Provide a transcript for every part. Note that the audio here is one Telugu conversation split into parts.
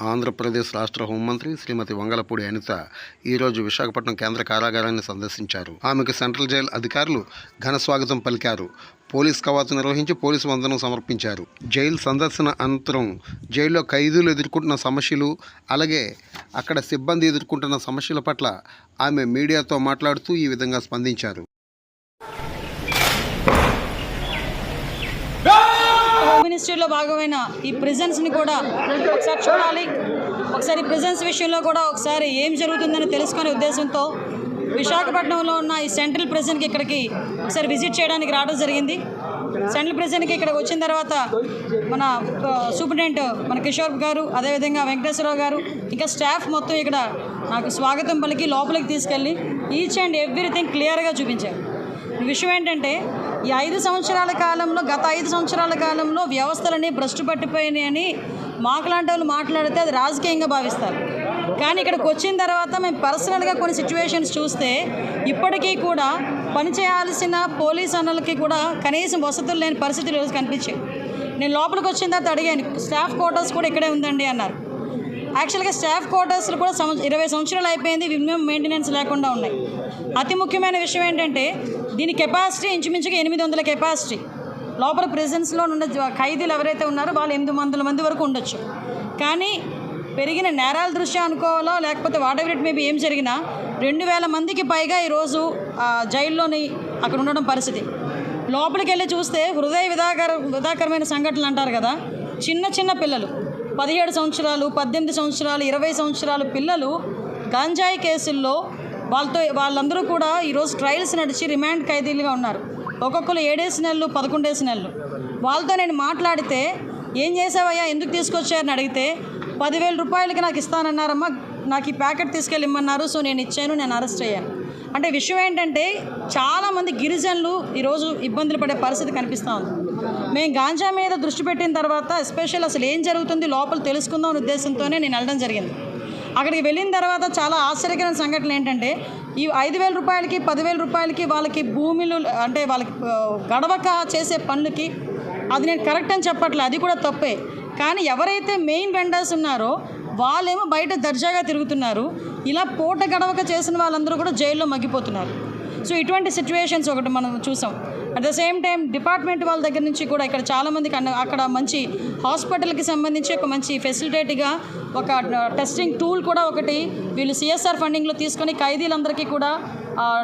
ఆంధ్రప్రదేశ్ రాష్ట్ర హోంమంత్రి శ్రీమతి వంగలపూడి అనిత ఈరోజు విశాఖపట్నం కేంద్ర కారాగారాన్ని సందర్శించారు. ఆమెకు సెంట్రల్ జైలు అధికారులు ఘన స్వాగతం పలికారు. పోలీస్ కవాతు నిర్వహించి పోలీసు వందనం సమర్పించారు. జైలు సందర్శన అనంతరం జైల్లో ఖైదీలు ఎదుర్కొంటున్న సమస్యలు అలాగే అక్కడ సిబ్బంది ఎదుర్కొంటున్న సమస్యల పట్ల ఆమె మీడియాతో మాట్లాడుతూ ఈ విధంగా స్పందించారు. మినిస్ట్రీలో భాగమైన ఈ ప్రిజెన్స్ని కూడా ఒకసారి చూడాలి. ఒకసారి ప్రిజెన్స్ విషయంలో కూడా ఒకసారి ఏం జరుగుతుందని తెలుసుకునే ఉద్దేశంతో విశాఖపట్నంలో ఉన్న ఈ సెంట్రల్ ప్రిజన్కి ఇక్కడికి ఒకసారి విజిట్ చేయడానికి రావడం జరిగింది. సెంట్రల్ ప్రిజన్కి ఇక్కడికి వచ్చిన తర్వాత మన సూపరింటెండెంట్ మన కిషోర్ గారు అదేవిధంగా వెంకటేశ్వరరావు గారు ఇంకా స్టాఫ్ మొత్తం ఇక్కడ నాకు స్వాగతం పలికి లోపలికి తీసుకెళ్ళి ఈచ్ అండ్ ఎవ్రీథింగ్ క్లియర్గా చూపించారు. విషయం ఏంటంటే ఈ ఐదు సంవత్సరాల కాలంలో గత ఐదు సంవత్సరాల కాలంలో వ్యవస్థలన్నీ భ్రష్టు పట్టిపోయినాయని మాకులాంటి వాళ్ళు మాట్లాడితే అది రాజకీయంగా భావిస్తారు. కానీ ఇక్కడికి వచ్చిన తర్వాత మేము పర్సనల్గా కొన్ని సిచ్యువేషన్స్ చూస్తే ఇప్పటికీ కూడా పనిచేయాల్సిన పోలీస్ అన్నలకి కూడా కనీసం వసతులు లేని పరిస్థితులు కనిపించాయి. నేను లోపలికి వచ్చిన తర్వాత అడిగాను స్టాఫ్ క్వార్టర్స్ కూడా ఇక్కడే ఉందండి అన్నారు. యాక్చువల్గా స్టాఫ్ క్వార్టర్స్లో కూడా సంవత్సరం ఇరవై సంవత్సరాలు అయిపోయింది. మినిమం మెయింటెనెన్స్ లేకుండా ఉన్నాయి. అతి ముఖ్యమైన విషయం ఏంటంటే దీని కెపాసిటీ ఇంచుమించుగా ఎనిమిది వందల కెపాసిటీ లోపల ప్రెజెన్స్లో ఉన్న జ- ఖైదీలు ఎవరైతే ఉన్నారో వాళ్ళు ఎనిమిది వందల మంది వరకు ఉండొచ్చు. కానీ పెరిగిన నేరాల దృష్ట్యా అనుకోవాలో లేకపోతే వాట్ ఎవర్ ఇట్ మేబీ ఏం జరిగినా రెండు వేల మందికి పైగా ఈరోజు జైల్లోని అక్కడ ఉండడం పరిస్థితి. లోపలికి వెళ్ళి చూస్తే హృదయ విధాకర విధాకరమైన సంఘటనలు అంటారు కదా చిన్న చిన్న పిల్లలు. పదిహేడు సంవత్సరాలు పద్దెనిమిది సంవత్సరాలు ఇరవై సంవత్సరాలు పిల్లలు గంజాయి కేసుల్లో వాళ్ళతో వాళ్ళందరూ కూడా ఈరోజు ట్రయల్స్ నడిచి రిమాండ్ ఖైదీలుగా ఉన్నారు. ఒక్కొక్కరు ఏడేసి నెలలు పదకొండేసి నెలలు. వాళ్ళతో నేను మాట్లాడితే ఏం చేసావయ్యా? ఎందుకు తీసుకొచ్చారని అడిగితే పదివేల రూపాయలకి నాకు ఇస్తానన్నారమ్మా నాకు ఈ ప్యాకెట్ తీసుకెళ్ళిమ్మన్నారు సో నేను ఇచ్చాను నేను అరెస్ట్ అయ్యాను. అంటే విషయం ఏంటంటే చాలామంది గిరిజనులు ఈరోజు ఇబ్బందులు పడే పరిస్థితి కనిపిస్తూ ఉంది. మేము గాంజా మీద దృష్టి పెట్టిన తర్వాత ఎస్పెషల్ అసలు ఏం జరుగుతుంది లోపల తెలుసుకుందాం అనే ఉద్దేశంతోనే నేను వెళ్ళడం జరిగింది. అక్కడికి వెళ్ళిన తర్వాత చాలా ఆశ్చర్యకరమైన సంఘటనలు ఏంటంటే ఈ ఐదు వేల రూపాయలకి పదివేల రూపాయలకి వాళ్ళకి భూములు అంటే వాళ్ళకి గడవక చేసే పనులకి అది నేను కరెక్ట్ అని చెప్పట్లే అది కూడా తప్పే. కానీ ఎవరైతే మెయిన్ వెండర్స్ ఉన్నారో వాళ్ళేమో బయట దర్జాగా తిరుగుతున్నారు. ఇలా పూట గడవక చేసిన వాళ్ళందరూ కూడా జైల్లో మగ్గిపోతున్నారు. సో ఇటువంటి సిచ్యువేషన్స్ ఒకటి మనం చూసాం. At the same time department వాళ్ళ దగ్గర నుంచి కూడా ఇక్కడ చాలామందికి అన్న అక్కడ మంచి హాస్పిటల్కి సంబంధించి ఒక మంచి ఫెసిలిటేట్గా ఒక టెస్టింగ్ టూల్ కూడా ఒకటి వీళ్ళు సిఎస్ఆర్ ఫండింగ్లో తీసుకొని ఖైదీలందరికీ కూడా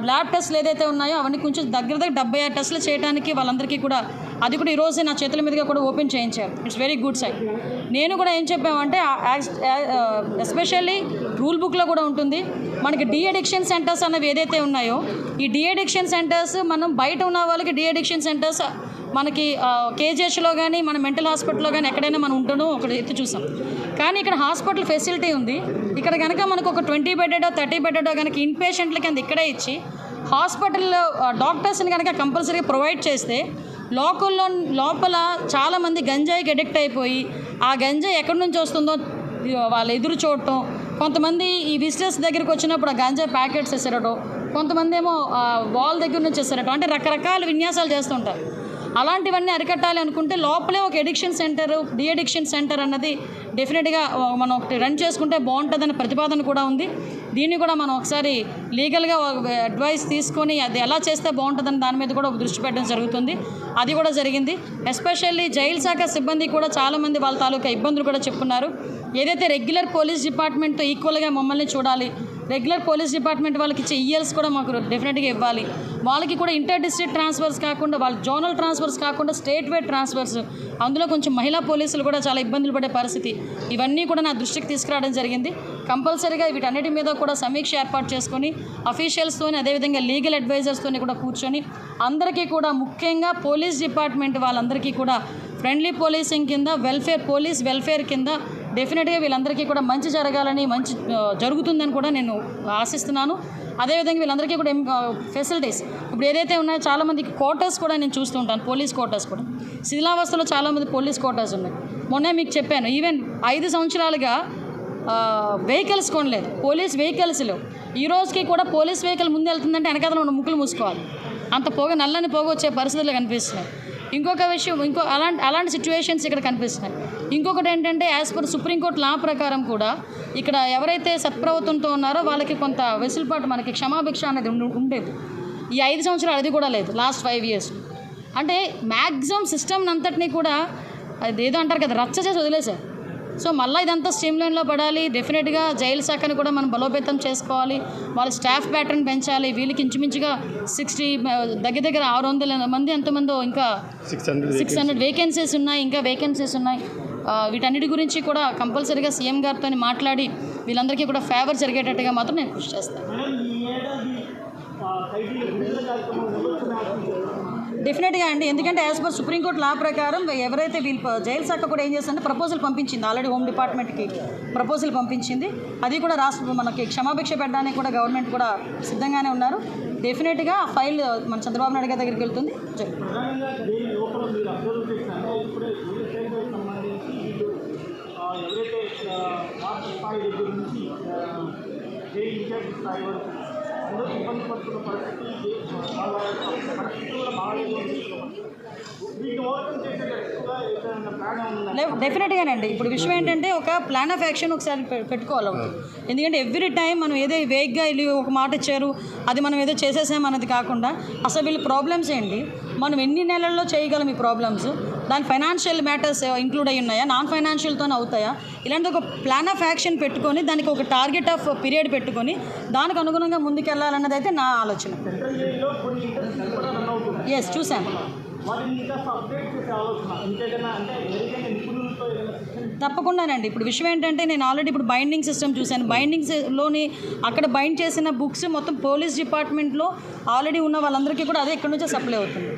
ల్యాబ్ టెస్ట్లు ఏదైతే ఉన్నాయో అవన్నీ కొంచెం దగ్గర దగ్గర డెబ్బై ఆరు టెస్టులు చేయడానికి వాళ్ళందరికీ కూడా అది కూడా ఈరోజు నా చేతుల మీదుగా కూడా ఓపెన్ చేయించారు. ఇట్స్ వెరీ గుడ్ సైడ్ నేను కూడా ఏం చెప్పామంటే ఎస్పెషల్లీ రూల్ బుక్లో కూడా ఉంటుంది. మనకి డి అడిక్షన్ సెంటర్స్ అన్నవి ఏదైతే ఉన్నాయో ఈ డి అడిక్షన్ సెంటర్స్ మనం బయట ఉన్న వాళ్ళకి డి అడిక్షన్ సెంటర్స్ మనకి కేజీహెచ్లో కానీ మన మెంటల్ హాస్పిటల్లో కానీ ఎక్కడైనా మనం ఉండడం ఒకటి ఎత్తి చూసాం. కానీ ఇక్కడ హాస్పిటల్ ఫెసిలిటీ ఉంది. ఇక్కడ కనుక మనకు ఒక ట్వంటీ బెడెడో థర్టీ బెడెడో కనుక ఇన్ పేషెంట్ల కింద ఇక్కడే ఇచ్చి హాస్పిటల్లో డాక్టర్స్ని కనుక కంపల్సరీగా ప్రొవైడ్ చేస్తే లోకల్లో లోపల చాలామంది గంజాయికి అడిక్ట్ అయిపోయి ఆ గంజాయి ఎక్కడి నుంచి వస్తుందో వాళ్ళు ఎదురు చూడటం కొంతమంది ఈ విజిటర్స్ దగ్గరికి వచ్చినప్పుడు ఆ గంజా ప్యాకెట్స్ వేసేరటం కొంతమంది ఏమో వాల్ దగ్గర నుంచి వేసేరటం అంటే రకరకాల విన్యాసాలు చేస్తుంటారు. అలాంటివన్నీ అరికట్టాలి అనుకుంటే లోపలే ఒక addiction centre de addiction centre అన్నది డెఫినెట్గా మనం ఒకటి రన్ చేసుకుంటే బాగుంటుందనే ప్రతిపాదన కూడా ఉంది. దీన్ని కూడా మనం ఒకసారి లీగల్గా అడ్వైస్ తీసుకొని అది ఎలా చేస్తే బాగుంటుందని దాని మీద కూడా ఒక దృష్టి పెట్టడం జరుగుతుంది. అది కూడా జరిగింది. ఎస్పెషల్లీ జైలు శాఖ సిబ్బంది కూడా చాలామంది వాళ్ళ తాలూకా ఇబ్బందులు కూడా చెప్పుకున్నారు. ఏదైతే రెగ్యులర్ పోలీస్ డిపార్ట్మెంట్తో ఈక్వల్గా మమ్మల్ని చూడాలి రెగ్యులర్ పోలీస్ డిపార్ట్మెంట్ వాళ్ళకి ఇచ్చే ఈఎల్స్ కూడా మాకు డెఫినెట్గా ఇవ్వాలి. వాళ్ళకి కూడా ఇంటర్ డిస్ట్రిక్ట్ ట్రాన్స్ఫర్స్ కాకుండా వాళ్ళ జోనల్ ట్రాన్స్ఫర్స్ కాకుండా స్టేట్ వైడ్ ట్రాన్స్ఫర్స్. అందులో కొంచెం మహిళా పోలీసులు కూడా చాలా ఇబ్బందులు పడే పరిస్థితి. ఇవన్నీ కూడా నా దృష్టికి తీసుకురావడం జరిగింది. కంపల్సరీగా వీటన్నిటి మీద కూడా సమీక్ష ఏర్పాటు చేసుకొని అఫీషియల్స్తోని అదేవిధంగా లీగల్ అడ్వైజర్స్తోని కూడా కూర్చొని అందరికీ కూడా ముఖ్యంగా పోలీస్ డిపార్ట్మెంట్ వాళ్ళందరికీ కూడా ఫ్రెండ్లీ పోలీసింగ్ కింద వెల్ఫేర్ పోలీస్ వెల్ఫేర్ కింద డెఫినెట్గా వీళ్ళందరికీ కూడా మంచి జరగాలని మంచి జరుగుతుందని కూడా నేను ఆశిస్తున్నాను. అదేవిధంగా వీళ్ళందరికీ కూడా ఫెసిలిటీస్ ఇప్పుడు ఏదైతే ఉన్నాయో చాలామందికి క్వార్టర్స్ కూడా నేను చూస్తూ ఉంటాను పోలీస్ క్వార్టర్స్ కూడా. శిథిలావస్థలో చాలామంది పోలీస్ క్వార్టర్స్ ఉన్నాయి. మొన్నే మీకు చెప్పాను ఈవెన్ ఐదు సంవత్సరాలుగా వెహికల్స్ కొనలేదు. పోలీస్ వెహికల్స్ ఈ రోజుకి కూడా పోలీస్ వెహికల్ ముందు వెళ్తుందంటే వెనకాల మనం ముక్కులు మూసుకోవాలి. అంత పొగ నల్లని పొగ వచ్చే పరిస్థితులు కనిపిస్తున్నాయి. ఇంకొక విషయం ఇంకో అలాంటి అలాంటి సిచ్యువేషన్స్ ఇక్కడ కనిపిస్తున్నాయి. ఇంకొకటి ఏంటంటే యాజ్ పర్ సుప్రీంకోర్టు లా ప్రకారం కూడా ఇక్కడ ఎవరైతే సత్ప్రవర్తనతో ఉన్నారో వాళ్ళకి కొంత వెసులుబాటు మనకి క్షమాభిక్ష అనేది ఉండేది. ఈ ఐదు సంవత్సరాలు అది కూడా లేదు లాస్ట్ ఫైవ్ ఇయర్స్ అంటే మ్యాక్సిమం సిస్టమ్ అంతటినీ కూడా అది ఏదో అంటారు కదా రచ్చ చేసి వదిలేశారు. సో మళ్ళీ ఇదంతా స్ట్రీమ్ లైన్లో పడాలి. డెఫినెట్గా జైలు శాఖను కూడా మనం బలోపేతం చేసుకోవాలి. వాళ్ళ స్టాఫ్ ప్యాటర్న్ పెంచాలి. వీళ్ళకి ఇంచుమించుగా సిక్స్టీ దగ్గర దగ్గర ఆరు వందల మంది ఎంతమందో ఇంకా సిక్స్ హండ్రెడ్ వేకెన్సీస్ ఉన్నాయి. ఇంకా వేకెన్సీస్ ఉన్నాయి. వీటన్నిటి గురించి కూడా కంపల్సరీగా సీఎం గారితో మాట్లాడి వీళ్ళందరికీ కూడా ఫేవర్ జరిగేటట్టుగా మాత్రం నేను కృషి చేస్తాను. డెఫినెట్గా అండి. ఎందుకంటే యాజ్ పర్ సుప్రీంకోర్టు లా ప్రకారం ఎవరైతే వీళ్ళు జైలు శాఖ కూడా ఏం చేస్తుందంటే ప్రపోజల్ పంపించింది. ఆల్రెడీ హోమ్ డిపార్ట్మెంట్కి ప్రపోజల్ పంపించింది. అది కూడా రాష్ట్ర మనకి క్షమాభిక్ష పెట్టడానికి కూడా గవర్నమెంట్ కూడా సిద్ధంగానే ఉన్నారు. డెఫినెట్గా ఆ ఫైల్ మన చంద్రబాబు నాయుడు గారి దగ్గరికి వెళ్తుంది జరుగుతుంది ప్రధానంగా దేని లోపల మీరు అబ్జర్వ్ చేసినారో ఇప్పుడే పోలీస్ శాఖకు సంబంధించి వీళ్ళు ఆ, ఎవరైతే ఆ, రాష్ట్ర స్థాయి దగ్గర నుంచి జైలు ఇన్ఛార్జ్ స్థాయి వరకు. అందరూ ఇబ్బంది పడుతున్న పరిస్థితి ఏ- వాళ్ళ కూడా బాగాలేదు డెఫినెట్గానండి. ఇప్పుడు విషయం ఏంటంటే ఒక ప్లాన్ ఆఫ్ యాక్షన్ ఒకసారి పె- పెట్టుకోవాలి ఎందుకంటే ఎవ్రీ టైం మనం ఏదో వేగ్గా వెళ్ళి ఒక మాట ఇచ్చారు అది మనం ఏదో చేసేసాం అన్నది కాకుండా అసలు వీళ్ళ ప్రాబ్లమ్స్ ఏంటి? మనం ఎన్ని నెలల్లో చేయగలం ఈ ప్రాబ్లమ్స్? దాని ఫైనాన్షియల్ మ్యాటర్స్ ఇంక్లూడ్ అయి ఉన్నాయా? నాన్ ఫైనాన్షియల్తోనే అవుతాయా? ఇలాంటి ఒక ప్లాన్ ఆఫ్ యాక్షన్ పెట్టుకొని దానికి ఒక టార్గెట్ ఆఫ్ పీరియడ్ పెట్టుకొని దానికి అనుగుణంగా ముందుకెళ్ళాలన్నది అయితే నా ఆలోచన. ఎస్ చూశాను. తప్పకుండానండి. ఇప్పుడు విషయం ఏంటంటే నేను ఆల్రెడీ ఇప్పుడు బైండింగ్ సిస్టమ్ చూశాను. బైండింగ్స్లోని అక్కడ బైండ్ చేసిన బుక్స్ మొత్తం పోలీస్ డిపార్ట్మెంట్లో ఆల్రెడీ ఉన్న వాళ్ళందరికీ కూడా అదే ఎక్కడి నుంచో సప్లై అవుతుంది.